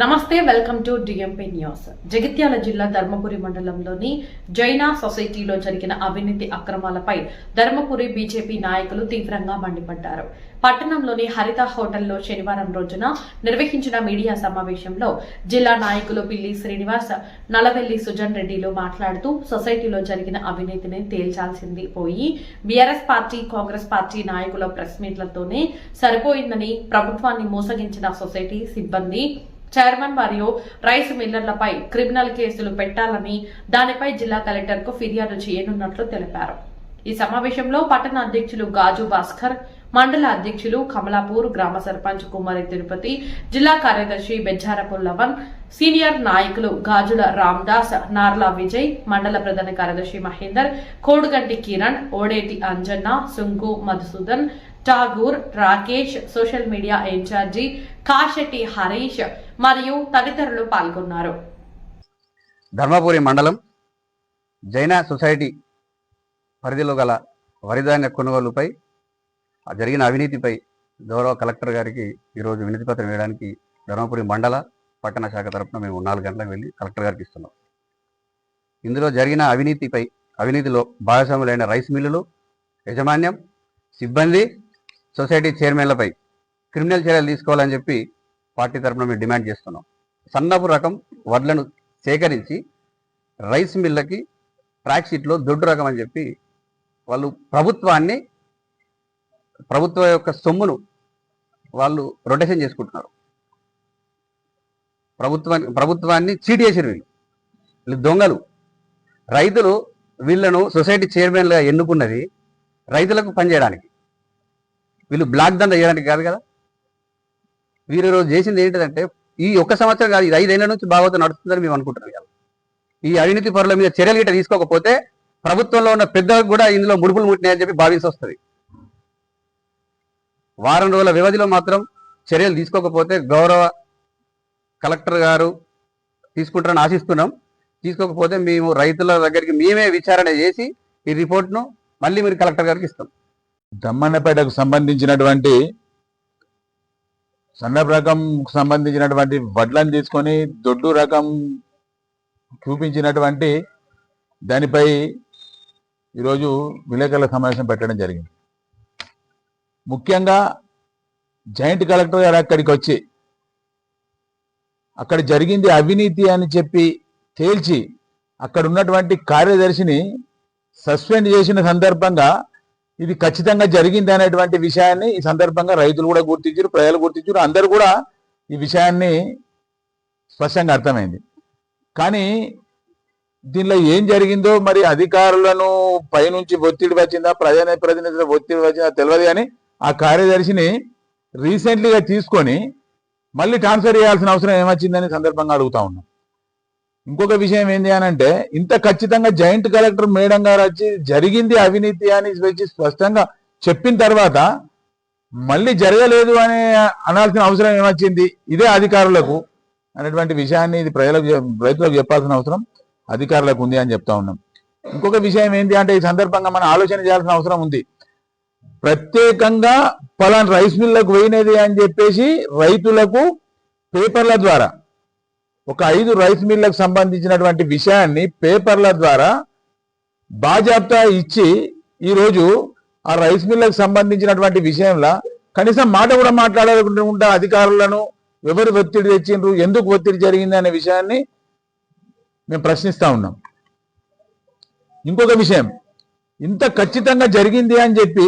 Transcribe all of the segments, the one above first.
నమస్తే welcome to DMP news Jagtial జిల్లా ధర్మపురి మండలంలోని జైనా సొసైటీలో జరిగిన అవినీతి అక్రమాలపై ధర్మపురి బీజేపీ నాయకులు తీవ్రంగా మండిపడ్డారు. పట్టణంలోని హరిత హోటల్లో శనివారం రోజున నిర్వహించిన మీడియా సమావేశంలో జిల్లా నాయకులు పిల్లి శ్రీనివాస్ నలవెల్లి సుజన్ రెడ్డిలు మాట్లాడుతూ సొసైటీలో జరిగిన అవినీతిని తేల్చాల్సింది పోయి బీఆర్ఎస్ పార్టీ కాంగ్రెస్ పార్టీ నాయకుల ప్రెస్ మీట్లతోనే సరిపోయిందని ప్రభుత్వాన్ని మోసగించిన సొసైటీ సిబ్బంది చైర్మన్ మరియు రైస్ మిల్లర్లపై క్రిమినల్ కేసులు పెట్టాలని దానిపై జిల్లా కలెక్టర్కు ఫిర్యాదు చేయనున్నట్లు తెలిపారు. ఈ సమావేశంలో పట్టణ అధ్యక్షులు గాజు భాస్కర్ మండల అధ్యక్షులు కమలాపూర్ గ్రామ సర్పంచ్ కుమారి తిరుపతి జిల్లా కార్యదర్శి బెజ్జారపు లవన్ సీనియర్ నాయకులు గాజుల రామ్దాస్ నార్లా విజయ్ మండల ప్రధాన కార్యదర్శి Mahender Koduganti Kiran Odeti Anjanna Sunku Madhusudan Thakur Rakesh social media in-charge Kasetti Harish మరియు తదితరులు పాల్గొన్నారు. ధర్మపురి మండలం జైన సొసైటీ పరిధిలో గల వరిధాన్య కొనుగోలుపై జరిగిన అవినీతిపై గౌరవ కలెక్టర్ గారికి ఈరోజు వినతి పత్రం వేయడానికి ధర్మపురి మండల పట్టణ శాఖ తరపున మేము నాలుగు గంటలకు వెళ్ళి కలెక్టర్ గారికి ఇస్తున్నాం. ఇందులో జరిగిన అవినీతిపై అవినీతిలో భాగస్వాములైన రైస్ మిల్లులు యాజమాన్యం సిబ్బంది సొసైటీ చైర్మన్లపై క్రిమినల్ చర్యలు తీసుకోవాలని చెప్పి పార్టీ తరపున మేము డిమాండ్ చేస్తున్నాం. సన్నపు రకం వడ్లను సేకరించి రైస్ మిల్లకి ట్రాక్ షీట్లో దొడ్డు రకం అని చెప్పి వాళ్ళు ప్రభుత్వాన్ని ప్రభుత్వ యొక్క సొమ్మును వాళ్ళు రొటేషన్ చేసుకుంటున్నారు. ప్రభుత్వాన్ని ప్రభుత్వాన్ని చీటి చేసారు వీళ్ళు. వీళ్ళు దొంగలు. రైతులు వీళ్ళను సొసైటీ చైర్మన్గా ఎన్నుకున్నది రైతులకు పనిచేయడానికి. వీళ్ళు బ్లాక్ దండ చేయడానికి కాదు కదా? వీరు ఈరోజు చేసింది ఏంటిదంటే ఈ ఒక్క సంవత్సరం కాదు ఇది ఐదేళ్ళ నుంచి భాగవతం నడుస్తుందని మేము అనుకుంటున్నాం కదా ఈ అవినీతి పరుల మీద చర్యలు గిట్ట తీసుకోకపోతే ప్రభుత్వంలో ఉన్న పెద్దలకు కూడా ఇందులో ముడుపులు ముట్టినాయని చెప్పి భావించి వస్తుంది. వారం రోజుల వ్యవధిలో మాత్రం చర్యలు తీసుకోకపోతే గౌరవ కలెక్టర్ గారు తీసుకుంటారని ఆశిస్తున్నాం. తీసుకోకపోతే మేము రైతుల దగ్గరికి మేమే విచారణ చేసి ఈ రిపోర్ట్ను మళ్ళీ మీరు కలెక్టర్ గారికి ఇస్తాం. దమ్మన్నపేటకు సంబంధించినటువంటి సన్నపు రకం సంబంధించినటువంటి వడ్లను తీసుకొని దొడ్డు రకం చూపించినటువంటి దానిపై ఈరోజు విలేకరుల సమావేశం పెట్టడం జరిగింది. ముఖ్యంగా జాయింట్ కలెక్టర్ గారు అక్కడికి వచ్చి అక్కడ జరిగింది అవినీతి అని చెప్పి తేల్చి అక్కడ ఉన్నటువంటి కార్యదర్శిని సస్పెండ్ చేసిన సందర్భంగా ఇది ఖచ్చితంగా జరిగింది అనేటువంటి విషయాన్ని ఈ సందర్భంగా రైతులు కూడా గుర్తించారు ప్రజలు గుర్తించారు. అందరూ కూడా ఈ విషయాన్ని స్పష్టంగా అర్థమైంది. కానీ దీనిలో ఏం జరిగిందో మరి అధికారులను పైనుంచి ఒత్తిడి వచ్చిందా ప్రజా ప్రతినిధుల ఒత్తిడి వచ్చిందా తెలియదు కానీ ఆ కార్యదర్శిని రీసెంట్లీగా తీసుకొని మళ్ళీ ట్రాన్స్ఫర్ చేయాల్సిన అవసరం ఏమొచ్చిందని సందర్భంగా అడుగుతా ఉన్నాం. ఇంకొక విషయం ఏంటి అని అంటే ఇంత ఖచ్చితంగా జాయింట్ కలెక్టర్ మేడం గారు వచ్చి జరిగింది అవినీతి అని వచ్చి స్పష్టంగా చెప్పిన తర్వాత మళ్ళీ జరగలేదు అని అనాల్సిన అవసరం ఏమొచ్చింది? ఇదే అధికారులకు అనేటువంటి విషయాన్ని ఇది ప్రజలకు రైతులకు చెప్పాల్సిన అవసరం అధికారులకు ఉంది అని చెప్తా ఉన్నాం. ఇంకొక విషయం ఏంటి అంటే ఈ సందర్భంగా మనం ఆలోచన చేయాల్సిన అవసరం ఉంది. ప్రత్యేకంగా పలానా రైస్ మిల్లకు పోయినది అని చెప్పేసి రైతులకు పేపర్ల ద్వారా ఒక ఐదు రైస్ మిల్లకు సంబంధించినటువంటి విషయాన్ని పేపర్ల ద్వారా బాజాప్తా ఇచ్చి ఈరోజు ఆ రైస్ మిల్లకు సంబంధించినటువంటి విషయంలో కనీసం మాట కూడా మాట్లాడకుండా అధికారులను ఎవరు ఒత్తిడి తెచ్చిండ్రు ఎందుకు ఒత్తిడి జరిగింది అనే విషయాన్ని మేము ప్రశ్నిస్తూ ఉన్నాం. ఇంకొక విషయం ఇంత ఖచ్చితంగా జరిగింది అని చెప్పి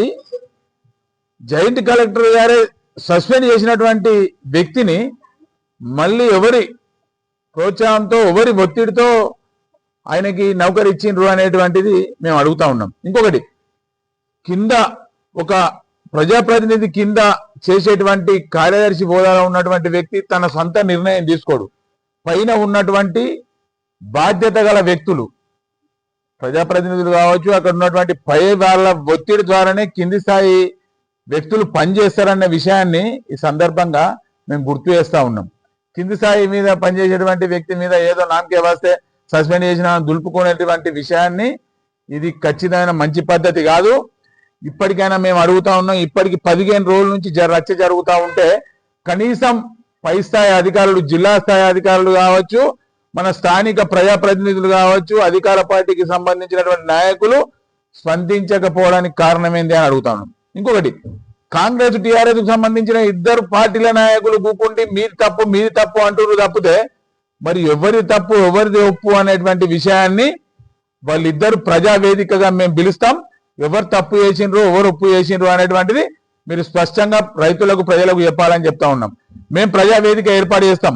జాయింట్ కలెక్టర్ గారే సస్పెండ్ చేసినటువంటి వ్యక్తిని మళ్ళీ ఎవరి ప్రోత్సాహంతో ఎవరి ఒత్తిడితో ఆయనకి నౌకరు ఇచ్చిండ్రు అనేటువంటిది మేము అడుగుతా ఉన్నాం. ఇంకొకటి కింద ఒక ప్రజాప్రతినిధి కింద చేసేటువంటి కార్యదర్శి హోదాలో ఉన్నటువంటి వ్యక్తి తన సొంత నిర్ణయం తీసుకోడు. పైన ఉన్నటువంటి బాధ్యత గల వ్యక్తులు ప్రజాప్రతినిధులు కావచ్చు అక్కడ ఉన్నటువంటి పై వాళ్ళ ఒత్తిడి ద్వారానే కింది స్థాయి వ్యక్తులు పనిచేస్తారన్న విషయాన్ని ఈ సందర్భంగా మేము గుర్తు చేస్తా ఉన్నాం. కింది స్థాయి మీద పనిచేసేటువంటి వ్యక్తి మీద ఏదో నామకే వస్తే సస్పెండ్ చేసిన దులుపుకునేటువంటి విషయాన్ని ఇది ఖచ్చితమైన మంచి పద్ధతి కాదు. ఇప్పటికైనా మేము అడుగుతా ఉన్నాం ఇప్పటికి పదిహేను రోజుల నుంచి రచ్చ జరుగుతూ ఉంటే కనీసం పై స్థాయి అధికారులు జిల్లా స్థాయి అధికారులు కావచ్చు మన స్థానిక ప్రజాప్రతినిధులు కావచ్చు అధికార పార్టీకి సంబంధించినటువంటి నాయకులు స్పందించకపోవడానికి కారణం ఏంది అని అడుగుతాను ఇంకొకటి కాంగ్రెస్ టిఆర్ఎస్కు సంబంధించిన ఇద్దరు పార్టీల నాయకులు కూకుండి మీది తప్పు మీది తప్పు అంటున్నారు తప్పితే మరి ఎవరి తప్పు ఎవరిది ఒప్పు అనేటువంటి విషయాన్ని వాళ్ళిద్దరు ప్రజా వేదికగా మేము పిలుస్తాం. ఎవరు తప్పు చేసిండ్రు ఎవరు ఒప్పు చేసిండ్రు అనేటువంటిది మీరు స్పష్టంగా రైతులకు ప్రజలకు చెప్పాలని చెప్తా ఉన్నాం. మేము ప్రజా వేదిక ఏర్పాటు చేస్తాం.